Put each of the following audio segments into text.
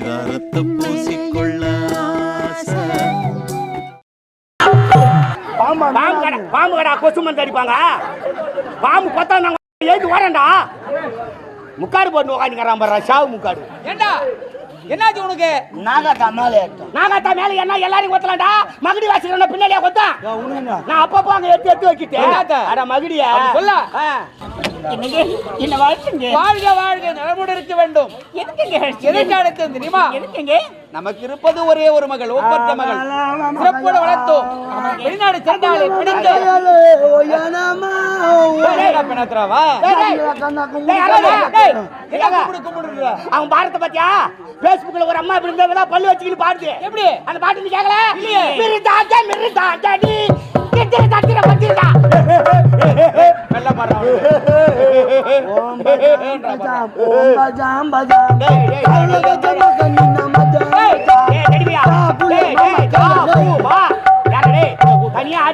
பரிதாரத்தை பூசிக்கொள்ள. பாம்பு கடை பாம்பு கடை கொசு மருந்து அடிப்பாங்க. பாம்பு கொத்தா நாங்க ஏத்து வரேன்டா முக்காடு போட்டு உட்காந்துக்கிறான் பாரு ஷாவு முக்காடு. ஏண்டா? என்னாச்சு உனக்கு? நாகாத்தா மேலே ஏற்றம் நாகாத்தா மேல என்ன எல்லாரையும் கொத்தலாம்டா. மகுடி வாசிக்கிறேன் பின்னாடியே கொத்தா. நான் அப்பப்போ அங்க எடுத்து எடுத்து வச்சுட்டேன் என்னத்த? அட மகுடியா. சொல்ல. என்ன வாழ்த்துங்க? வாழ்க வாழ்க. நலமுடன் இருக்க வேண்டும். எதுக்குங்க எதற்கு அடுத்தது தெரியுமா? எதுக்குங்க? நமக்கு இருப்பது ஒரே ஒரு மகள் ஒப்பற்ற மகள் சிறப்போட வளர்த்தோம் வெளிநாடு சென்றாலே பிடித்து? அவன் பாரத்தை பாத்தியா பேஸ்புக்ல ஒரு அம்மா இப்படி இருந்தா பல்லு வச்சுக்கிட்டு பாடுது எப்படி அந்த பாட்டு நீ இல்லையே. மிருதாஜ மிருதாஜ நீ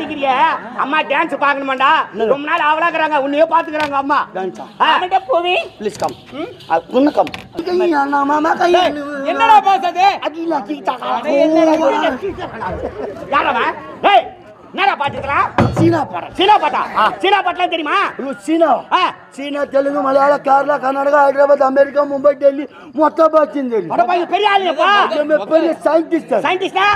தனியா ஆடிக்கிறிய அம்மா டான்ஸ் பார்க்கணுமாடா ரொம்ப நாள் அவளாக்குறாங்க உன்னையே பாத்துக்கறாங்க அம்மா. அவன்கிட்ட போவி. ப்ளீஸ் கம் குன்னு கம் என்னடா பாசது அட என்னடா யாரவன் டேய் என்னடா பாட்டு இருக்கலாம் சீனா பாடம் சீனா பாட்டா? சீனா பாட்டுலாம் தெரியுமா? சீனா. சீனா தெலுங்கு மலையாள கேரளா கர்நாடகா ஹைதராபாத் அமெரிக்கா மும்பை டெல்லி மொத்த பாட்சியும் தெரியும். பெரிய ஆளுப்பா பெரிய சயின்டிஸ்ட் சயின்டிஸ்டா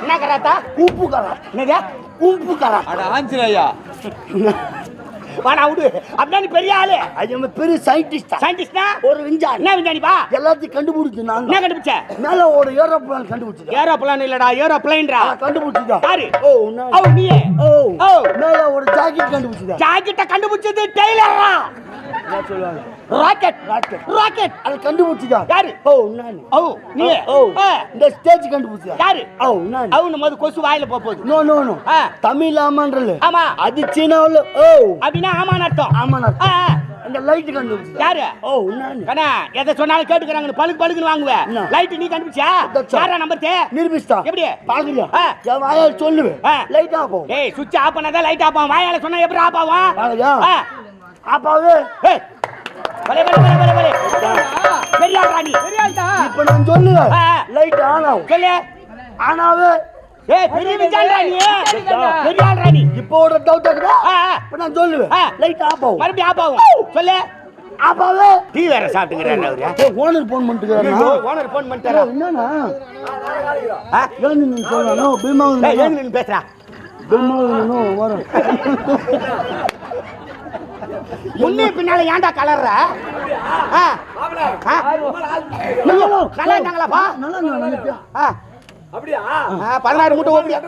என்ன கராத்தா உப்பு கரா என்னதா? உப்பு கரா அட ஆஞ்சநேயா. வாடா விடு. அப்படின்னா நீ பெரிய ஆளு. அது பெரிய சயின்டிஸ்ட் சயின்டிஸ்டா ஒரு விஞ்ஞானி. என்ன விஞ்ஞானிப்பா எல்லாத்தையும் கண்டுபிடிச்சு என்ன நாங்க கண்டுபிடிச்ச? மேல ஒரு ஏரோப்ளான் கண்டுபிடிச்சது ஏரோப்ளான் இல்லடா ஏரோப்ளைன்டா கண்டுபிடிச்சதா யாரு? ஓ நான் நீயே. ஓ ஓ. மேல ஒரு ஜாக்கெட்ட கண்டுபிடிச்சது டெய்லரா ராக்கெட் ராக்கெட் ராக்கெட் அது கண்டுபிடிச்சதா? யாரு? ஓ நான் ஓ நீயே ஓ. இந்த ஸ்டேஜ் கண்டுபிடிச்சதா? யாரு? ஓ நான் அவனு போது கொசு வாயில போக போகுது. No no no. தமிழ் ஆமான்றல. ஆமா. அது சீனாவுல ஓ. அப்படின்னா ஆமான்னு அர்த்தம். ஆமாண்ணா ஆ, ஆ. அந்த லைட் கண்டுபிடிச்சதா யாரு? ஓ கண்ணா எதை சொன்னாலும் கேட்டுக்கிறாங்க பழுக்கு பழுக்குன்னு வாங்குவேன்? லைட் நீ கண்டுபிடிச்சா. யாரா நம்பர் தே? நிரூபிஸ்தா எப்படி? பாக்குறியா. என் வாயால் சொல்லுவேன். ஆ. லைட் ஆகும். ஏய் சுவிட்ச் ஆஃப் பண்ணாதான் லைட் ஆஃப் ஆகும். வாயால சொன்னா எப்படி ஆஃப் ஆகும்? பாக்குறியா ஆ. அப்பாவே ஏய். பலே பலே பலே பலே பலே பெரிய ஆள் ராணி இப்ப நான் சொல்லுவேன். ஆ. லைட் ஆன் ஆகும். சொல்லு. ஆனாவே ஏய் பெரிய விஜால் ராணி பெரிய ஆள் ராணி இப்போ ஒரு டவுட் ஆ. இப்ப நான் சொல்லுவேன் ஆ. லைட் ஆஃப் ஆகும் மறுபடியும் ஆஃப் ஆகும் சொல்லு அப்பாவே டீ வேற சாப்பிட்டுக்கிறாரு அவரு ஏய் ஓனர் போன் பண்ணிட்டு ஓனர் போன் பண்ணிட்டாரா என்னன்னா? ஏன் நீங்க சொல்லணும் பீமாவும் ஏன் நின்னு பேசுறா பீமாவும் வரும் முன்னே பின்னால ஏன்டா கலர்ற ஆ ஆ? நல்லா ஆ, பதினாறு மூட்டை ஓடியா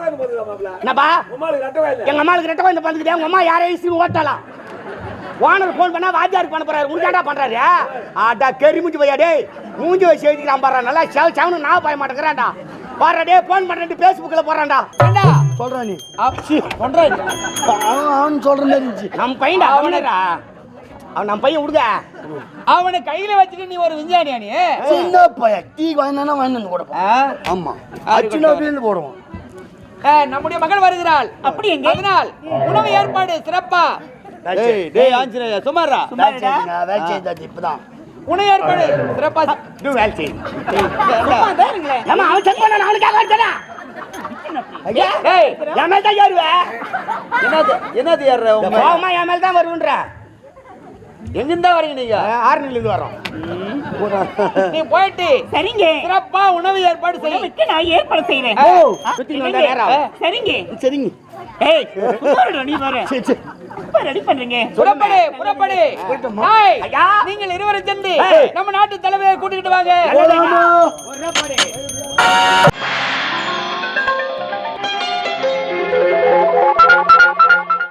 என்னப்பா? எங்க அம்மாளுக்கு ரெட்ட குழந்தை பிறந்துக்கிட்டே உங்க அம்மா யாரையும் இஸ்ரீ ஓட்டலாம்? ஓனர் ஃபோன் பண்ணா வாத்தியாருக்கு பண்ண போறாரு. உனக்காடா பண்றாரு? ஆடா கெரி மூஞ்சி போயா டேய். மூஞ்சி வச்சு எழுதிக்கிறான் பாரு. நல்லா செவ செவனு நான் போய மாட்டேங்கிறான்டா. பாரு டே ஃபோன் பண்றேன் ஃபேஸ்புக்கில் போறான்டா. ஏண்டா? சொல்றா நீ. அப்பி பண்றேன். அவன் மாதிரி இருந்துச்சு நம்ம அவனடா. அவன் நம்ம பையன் விடுங்க அவனை கையில வச்சுட்டு நீ ஒரு விஞ்ஞானியா நீ? சின்ன பையன். டீ வாங்கினா வாங்கி வந்து கொடுப்போம்? ஆமா. அச்சுனா அப்படின்னு போடுவோம். நம்முடைய மகள் வருகிறாள். அப்படி எங்க? அதனால் உணவு ஏற்பாடு சிறப்பா. டேய், டேய் ஆஞ்சநேயா சுமாரா வேலை செய்தாச்சு இப்பதான். உணவு ஏற்பாடு சிறப்பா இது வேலை செய்யுது ஏமா அவன் செக் பண்ண ஏறுவேன் என்னது என்னது ஏறுற கோவமா என் மேல தான் வருவன்ற எங்கிருந்தா வரீங்க நீங்க? ஆறுநில இருந்து வரோம் நீ போயிட்டு சரிங்க. சிறப்பா உணவு ஏற்பாடு செய்ய உணவுக்கு நான் ஏற்பாடு செய்யறேன் ஓ ஆ, சுத்தி இல்லைங்க. வந்தா நேரம் ஆகும். சரிங்க. சரிங்க. ஏய் புதுவாரு நீ பாரு சரி சரி. புறப்படு புறப்படு. நீங்கள் இருவரும் சென்று. நம்ம நாட்டு தலைவரை கூட்டிக்கிட்டு வாங்க?